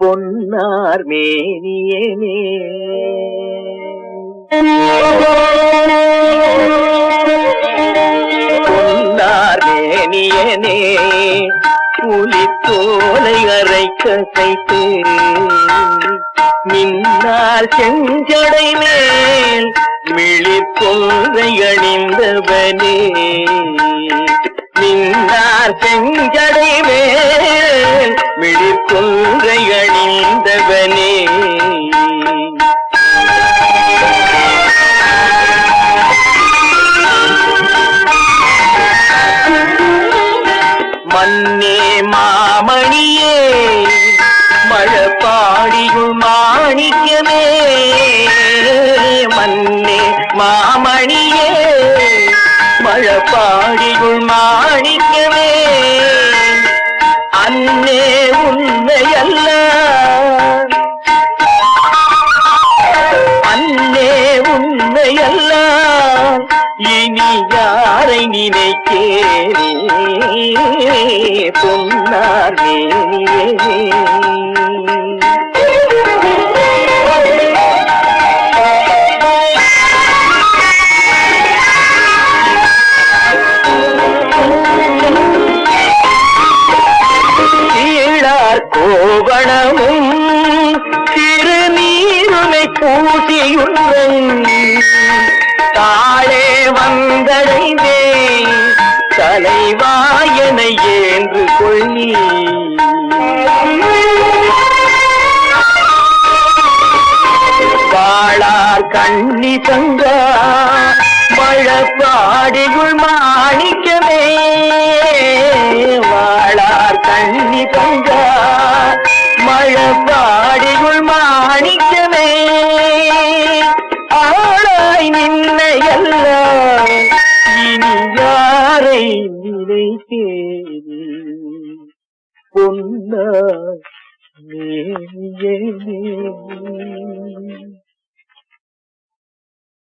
பொன்னார் மேனியனே அரேனியனே புலித்தோலை அரைக்க கைத்து மின்னால் செஞ்சடை மேல் மிழிப்பொன்றை அணிந்தவனே. மின்னார் செஞ்சடை மேல் மிழிப்பொன்றை அணிந்தவனே. மழப்பாடியுள் மாணிக்கமே மன்னே மாமணியே மழப்பாடியுள் மாணிக்கமே. அன்னே உண்மையல்ல. அன்னே உண்மையல்ல. இனி யாரை நினைக்கேனே பொன்னார் மேனியே. கோவணமும் திருநீருமை பூசியுள்ளன் தாளே வந்தடைந்தே தலைவாயனை ஏன்று கொள்ளி வாழார் கண்ணி சங்கா மழப்பாடிகுள் மாணிக்கமே. மழப்பாடிகுள் மாணிக்கமே. ஆளாய் நின்னையல்ல இனி யாரை நினைத்தேன்? பொன்னா மேனியே